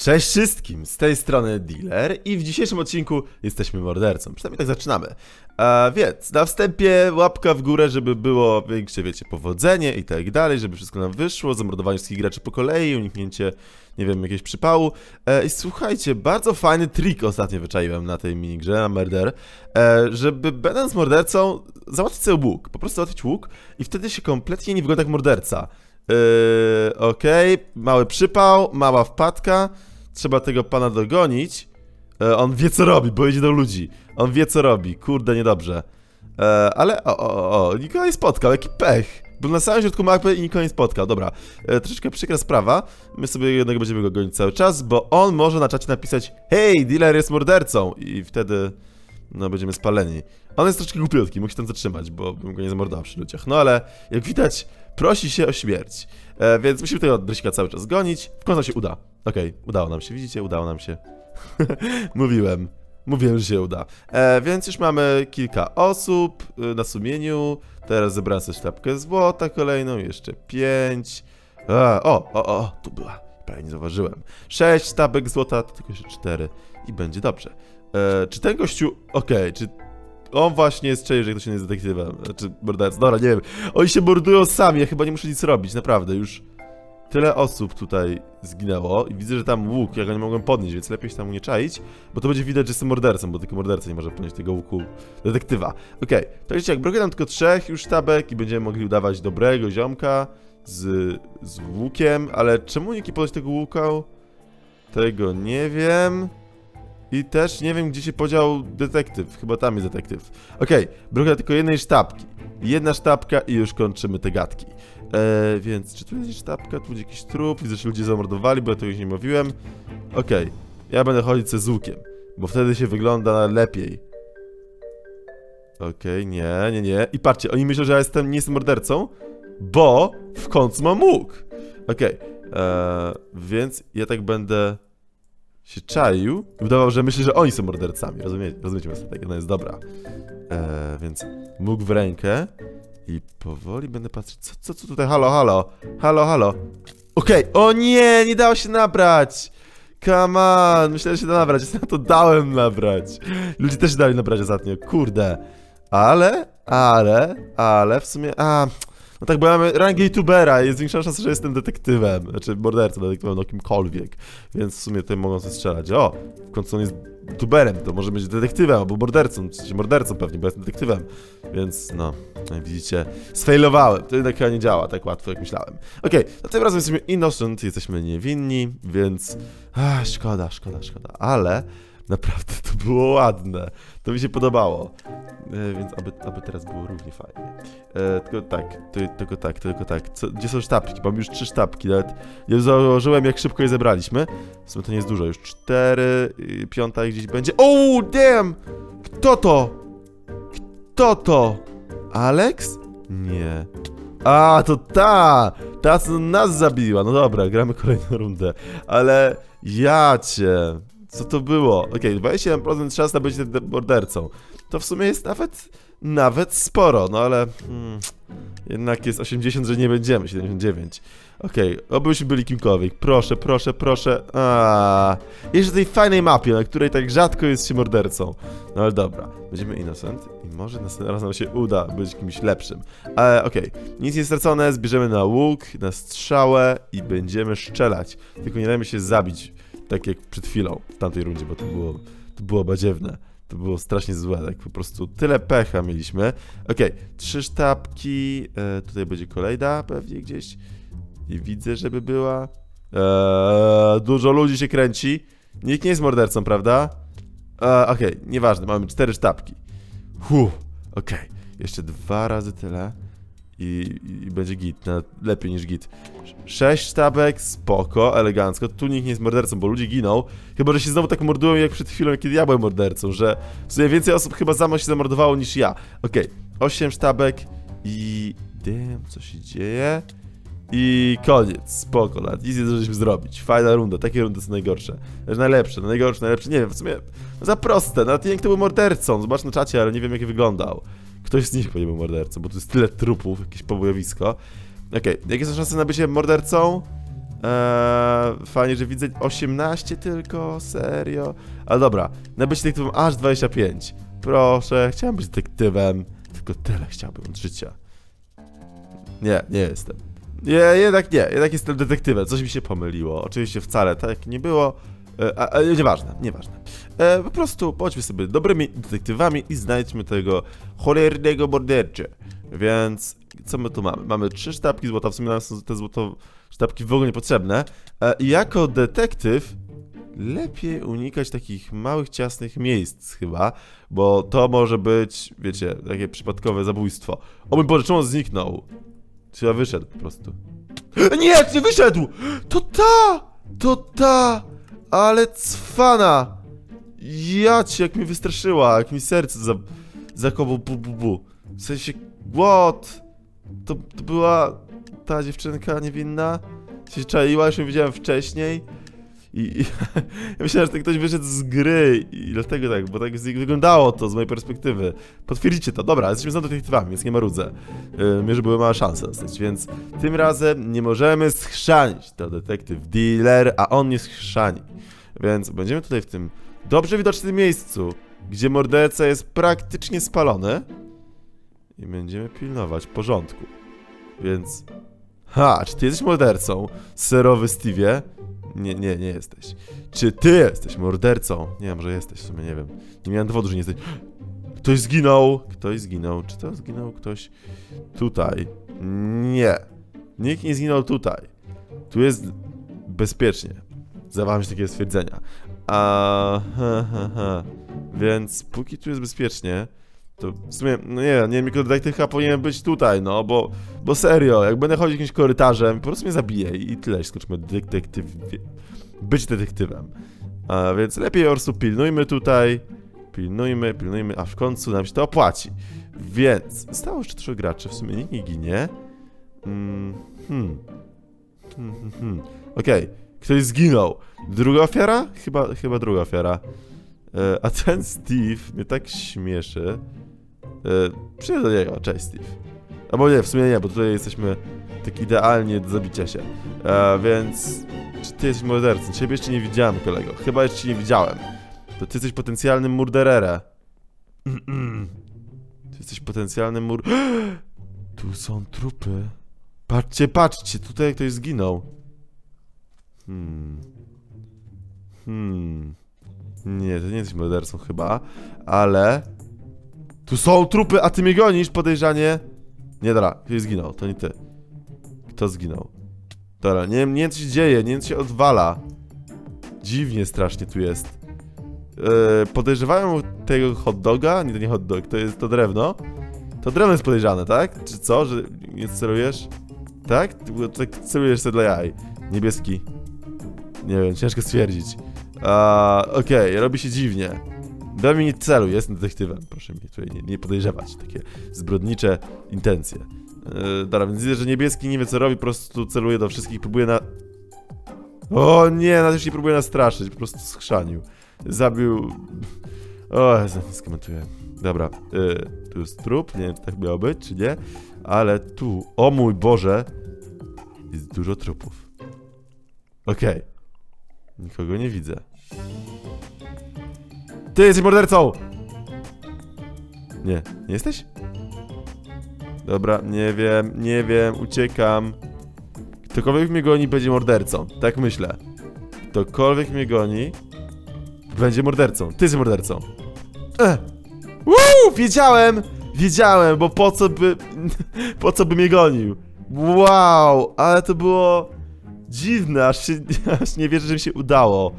Cześć wszystkim, z tej strony Dealer i w dzisiejszym odcinku jesteśmy mordercą, przynajmniej tak zaczynamy. A więc na wstępie łapka w górę, żeby było większe, wiecie, powodzenie i tak dalej, żeby wszystko nam wyszło, zamordowanie wszystkich graczy po kolei, uniknięcie, nie wiem, jakiegoś przypału. E, I słuchajcie, bardzo fajny trik ostatnio wyczaiłem na tej minigrze, na Murder, e, żeby będąc mordercą, załatwić sobie łuk, po prostu załatwić łuk i wtedy się kompletnie nie wygląda jak morderca. Yy, okej, mały przypał, mała wpadka. Trzeba tego pana dogonić. E, on wie co robi, bo idzie do ludzi. On wie co robi, kurde, niedobrze. E, ale o, o, o, nikogo nie spotkał, jaki pech. Był na samym środku mapy i nikogo nie spotkał. Dobra, e, troszeczkę przykra sprawa. My sobie jednego będziemy go gonić cały czas, bo on może na czacie napisać Hej, dealer jest mordercą! I wtedy, no, będziemy spaleni. On jest troszeczkę głupiutki, się tam zatrzymać, bo bym go nie zamordował przy ludziach. No ale, jak widać, prosi się o śmierć. E, więc musimy tego Dresika cały czas gonić. W końcu się uda. Okej, udało nam się, widzicie? Udało nam się. Mówiłem. Mówiłem, że się uda. E, więc już mamy kilka osób y, na sumieniu. Teraz zebrałem sobie sztabkę złota kolejną, jeszcze pięć. A, o, o, o, tu była. Prawie nie zauważyłem. Sześć sztabek złota, to tylko jeszcze cztery. I będzie dobrze. E, czy ten gościu... Okej, czy on właśnie jest czej, że ktoś nie jest detektywem. Znaczy, mordercą. Dobra, nie wiem. Oni się mordują sami, ja chyba nie muszę nic robić, naprawdę. Już tyle osób tutaj zginęło i widzę, że tam łuk, ja go nie mogłem podnieść, więc lepiej się tam nie czaić, bo to będzie widać, że jestem mordercą, bo tylko morderca nie może podnieść tego łuku detektywa. Okej, to wiecie, jak brakuje nam tylko trzech już sztabek i będziemy mogli udawać dobrego ziomka z, z łukiem, ale czemu nikt nie podnieść tego łuka? Tego nie wiem. I też nie wiem, gdzie się podział detektyw. Chyba tam jest detektyw. Okej, brakuje tylko jednej sztabki. Jedna sztabka i już kończymy te gadki. E, więc czy tu jest sztabka, tu będzie jakiś trup, widzę, że ludzie zamordowali, bo ja już nie mówiłem. Okej, ja będę chodzić ze łukiem, bo wtedy się wygląda lepiej. Okej, nie, nie, nie. I patrzcie, oni myślą, że ja jestem, nie jestem mordercą, bo w końcu mam łuk. Okej, e, więc ja tak będę się czaił i udawał, że myśli, że oni są mordercami. Rozumie, rozumiecie moją strategię, ona jest dobra. E, więc mógł w rękę i powoli będę patrzeć, co, co, co tutaj, halo, halo, halo, halo. Okej, o nie, nie dało się nabrać. Come on, myślałem, że się da nabrać, ja to dałem nabrać. Ludzie też dali nabrać ostatnio, kurde. Ale, ale, ale w sumie, a... No tak, bo ja mamy rangę youtubera i jest większa szansa, że jestem detektywem, znaczy mordercą, detektywem, no kimkolwiek. Więc w sumie tutaj mogą sobie strzelać. O, w końcu on jest youtuberem, to może być detektywem albo mordercą, sensie mordercą pewnie, bo jestem detektywem. Więc no, widzicie, sfailowałem. To jednak chyba nie działa tak łatwo, jak myślałem. Okej, no tym razem jesteśmy innocent, jesteśmy niewinni, więc... Ach, szkoda, szkoda, szkoda, ale... Naprawdę to było ładne. To mi się podobało. E, więc aby, aby teraz było równie fajnie. E, tylko tak, ty, tylko tak, tylko tak. Co, gdzie są sztabki? Mam już trzy sztabki, nawet nie założyłem jak szybko je zebraliśmy. W sumie to nie jest dużo, już cztery, y, piąta gdzieś będzie. Oh, damn! Kto to? Kto to? Alex? Nie. A, to ta! Ta, co nas zabiła. No dobra, gramy kolejną rundę. Ale ja cię. Co to było? Okej, 27% szans na bycie de- mordercą. To w sumie jest nawet, nawet sporo, no ale hmm, jednak jest 80, że nie będziemy, 79. Okej, obyśmy byli kimkolwiek. Proszę, proszę, proszę. A, jeszcze tej fajnej mapie, na której tak rzadko jest się mordercą. No ale dobra, będziemy innocent i może następnym razem się uda być kimś lepszym. Ale okej, nic nie stracone, zbierzemy na łuk, na strzałę i będziemy strzelać. Tylko nie dajmy się zabić, tak jak przed chwilą w tamtej rundzie, bo to było, to było badziewne. To było strasznie złe, tak po prostu tyle pecha mieliśmy. Okej, trzy sztabki, e, tutaj będzie kolejna pewnie gdzieś. I widzę, żeby była. Eee, dużo ludzi się kręci. Nikt nie jest mordercą, prawda? Eee, okej, nieważne, mamy cztery sztabki. Huh, okej. Jeszcze dwa razy tyle. I, i będzie git, nawet lepiej niż git. Sześć sztabek, spoko, elegancko. Tu nikt nie jest mordercą, bo ludzie giną. Chyba, że się znowu tak mordują jak przed chwilą, kiedy ja byłem mordercą, że w sumie więcej osób chyba samo się zamordowało niż ja. Okej, osiem sztabek i... Damn, co się dzieje? I koniec, spoko, nawet nic nie zdążyliśmy zrobić. Fajna runda, takie rundy są najgorsze. Też najlepsze, no najgorsze, najlepsze, nie wiem, w sumie za proste, nawet nie wiem kto był mordercą, zobacz na czacie, ale nie wiem jak wyglądał. Ktoś z nich pewnie był mordercą, bo tu jest tyle trupów, jakieś pobojowisko. Okej, jakie są szanse na bycie mordercą? Eee, fajnie, że widzę 18 tylko, serio. Ale dobra, na być detektywem aż 25. Proszę, chciałem być detektywem. Tylko tyle chciałbym od życia. Nie, nie jestem. Nie, jednak nie, jednak jestem detektywem. Coś mi się pomyliło. Oczywiście wcale tak nie było. E, a, a, nieważne, nieważne. E, po prostu bądźmy sobie dobrymi detektywami i znajdźmy tego cholernego mordercę. Więc co my tu mamy? Mamy trzy sztabki złota, w sumie są te złoto sztabki w ogóle niepotrzebne. E, jako detektyw lepiej unikać takich małych, ciasnych miejsc chyba, bo to może być, wiecie, takie przypadkowe zabójstwo. O mój Boże, czemu on zniknął? Chyba wyszedł po prostu. Nie, nie wyszedł! To ta! To ta! Ale cwana! Ja cię, jak mi wystraszyła, jak mi serce za, zakopał bu, bu, bu. W sensie, what? To, to była ta dziewczynka niewinna? Się czaiła, już ją widziałem wcześniej. I, i ja myślałem, że to ktoś wyszedł z gry i dlatego tak, bo tak wyglądało to z mojej perspektywy. Potwierdzicie to, dobra, jesteśmy znowu detektywami, więc nie marudzę. Yy, Mimo, że były małe szanse dostać, więc tym razem nie możemy schrzanić. To detektyw dealer, a on nie schrzani. Więc będziemy tutaj w tym dobrze widocznym miejscu, gdzie morderca jest praktycznie spalony i będziemy pilnować porządku. Więc... Ha, czy ty jesteś mordercą, serowy Stevie? Nie, nie, nie jesteś. Czy ty jesteś mordercą? Nie wiem, że jesteś, w sumie nie wiem. Nie miałem dowodu, że nie jesteś. Ktoś zginął! Ktoś zginął. Czy to zginął ktoś tutaj? Nie. Nikt nie zginął tutaj. Tu jest bezpiecznie. Zawaham się takiego stwierdzenia. A, ha, ha, ha. Więc póki tu jest bezpiecznie, to w sumie, no nie, nie chyba powinien być tutaj, no, bo, bo serio, jak będę chodzić jakimś korytarzem, po prostu mnie zabije i tyle, skoczmy detektyw, być detektywem. A więc lepiej po prostu pilnujmy tutaj, pilnujmy, pilnujmy, a w końcu nam się to opłaci. Więc, zostało jeszcze trzech graczy, w sumie nikt nie ginie. Mm, hmm. Hmm, hmm, hmm. Okej, ktoś zginął. Druga ofiara? Chyba, chyba druga ofiara. E, a ten Steve mnie tak śmieszy. Przyjdę do niego, cześć Steve. Albo nie, w sumie nie, bo tutaj jesteśmy tak idealnie do zabicia się. E, więc, czy ty jesteś mordercą? Ciebie jeszcze nie widziałem, kolego. Chyba jeszcze nie widziałem. To ty jesteś potencjalnym murdererem. Ty jesteś potencjalnym mur... Tu są trupy. Patrzcie, patrzcie, tutaj ktoś zginął. Hmm. Hmm. Nie, to nie jesteś mordercą chyba, ale... Tu są trupy, a ty mnie gonisz, podejrzanie. Nie, dobra, ktoś zginął, to nie ty. Kto zginął? Dobra, nie nie wiem co się dzieje, nie wiem co się odwala. Dziwnie strasznie tu jest. Yy, podejrzewają tego hot doga? Nie, to nie hot dog, to jest to drewno. To drewno jest podejrzane, tak? Czy co, że nie celujesz? Tak? Tak celujesz sobie dla jaj. Niebieski. Nie wiem, ciężko stwierdzić. A, Okej, robi się dziwnie. Do mnie nie celuj, jestem detektywem. Proszę mnie tutaj nie, nie podejrzewać. Takie zbrodnicze intencje. Yy, dobra, więc widzę, że niebieski nie wie co robi, po prostu celuje do wszystkich, próbuje na... O nie, na już nie próbuje nas straszyć, po prostu skrzanił. Zabił... O, Jezu, nie skomentuję. Dobra, yy, tu jest trup, nie wiem czy tak miało być, czy nie, ale tu, o mój Boże, jest dużo trupów. Okej. Nikogo nie widzę. Ty jesteś mordercą! Nie, nie jesteś? Dobra, nie wiem, nie wiem, uciekam. Ktokolwiek mnie goni, będzie mordercą. Tak myślę. Ktokolwiek mnie goni, będzie mordercą. Ty jesteś mordercą. Ech. Uuu, wiedziałem! Wiedziałem, bo po co by... po co by mnie gonił? Wow, ale to było dziwne, aż, się, aż nie wierzę, że mi się udało.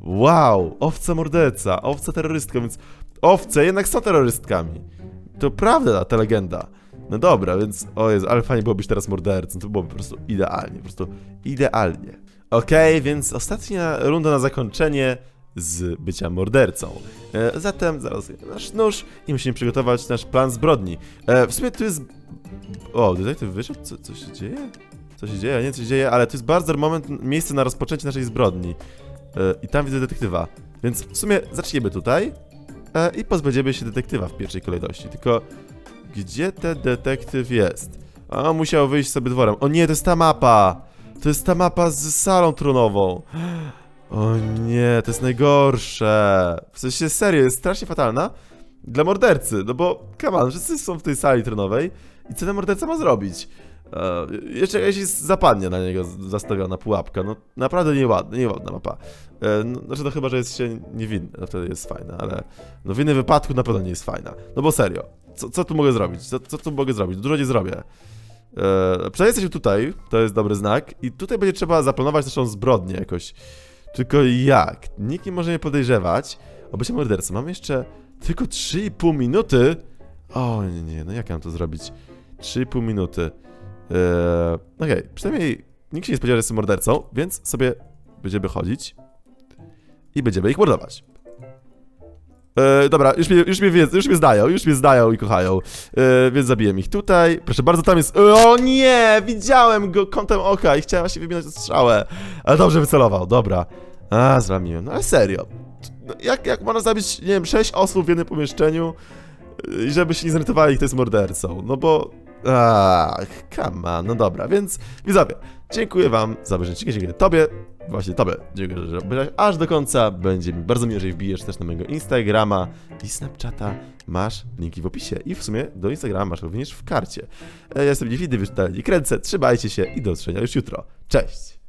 Wow, owca morderca, owca terrorystka, więc owce jednak są terrorystkami. To prawda, ta legenda. No dobra, więc o ale fajnie było być teraz mordercą, to byłoby po prostu idealnie, po prostu idealnie. Okej, więc ostatnia runda na zakończenie z bycia mordercą. E, zatem zaraz nasz nóż i musimy przygotować nasz plan zbrodni. E, w sumie tu jest... O, detektyw wyszedł? Co, co się dzieje? Co się dzieje? Nie, co się dzieje, ale to jest bardzo moment, miejsce na rozpoczęcie naszej zbrodni. E, I tam widzę detektywa. Więc w sumie zaczniemy tutaj e, i pozbędziemy się detektywa w pierwszej kolejności. Tylko gdzie ten detektyw jest? A, musiał wyjść sobie dworem. O nie, to jest ta mapa! To jest ta mapa z salą tronową. O nie, to jest najgorsze. W sensie serio, jest strasznie fatalna dla mordercy, no bo, come on, wszyscy są w tej sali tronowej i co ten morderca ma zrobić? E, jeszcze jest zapadnie na niego zastawiona pułapka, no naprawdę nieładna, nieładna mapa. E, no, znaczy to chyba, że jest się niewinny, no wtedy jest fajna, ale no w innym wypadku na pewno nie jest fajna. No bo serio, co, co tu mogę zrobić? Co, co tu mogę zrobić? Dużo nie zrobię. E, przynajmniej jesteśmy tutaj, to jest dobry znak i tutaj będzie trzeba zaplanować naszą zbrodnię jakoś. Tylko jak? Nikt nie może mnie podejrzewać o bycie. Mam jeszcze tylko 3,5 minuty. O nie, no jak ja mam to zrobić? 3,5 minuty. Eee, Okej, przynajmniej nikt się nie spodziewa, że jestem mordercą, więc sobie będziemy chodzić i będziemy ich mordować. E, dobra, już mnie, już, mnie, już mnie znają, już mnie znają i kochają, e, więc zabiję ich tutaj. Proszę bardzo, tam jest... O nie, widziałem go kątem oka i chciałem właśnie wyminąć strzałę, ale dobrze wycelował, dobra. A, zramiłem, no ale serio. No, Jak, jak można zabić, nie wiem, 6 osób w jednym pomieszczeniu żeby się nie zorientowali, kto jest mordercą? No bo... Ach, come on, no dobra, więc widzowie, dziękuję wam za obejrzenie, dziękuję tobie, właśnie tobie, dziękuję, że obejrzałeś aż do końca, będzie mi bardzo miło, jeżeli wbijesz też na mojego Instagrama i Snapchata, masz linki w opisie i w sumie do Instagrama masz również w karcie. E, Ja jestem niewidny, już dalej nie kręcę, trzymajcie się i do zobaczenia już jutro, cześć!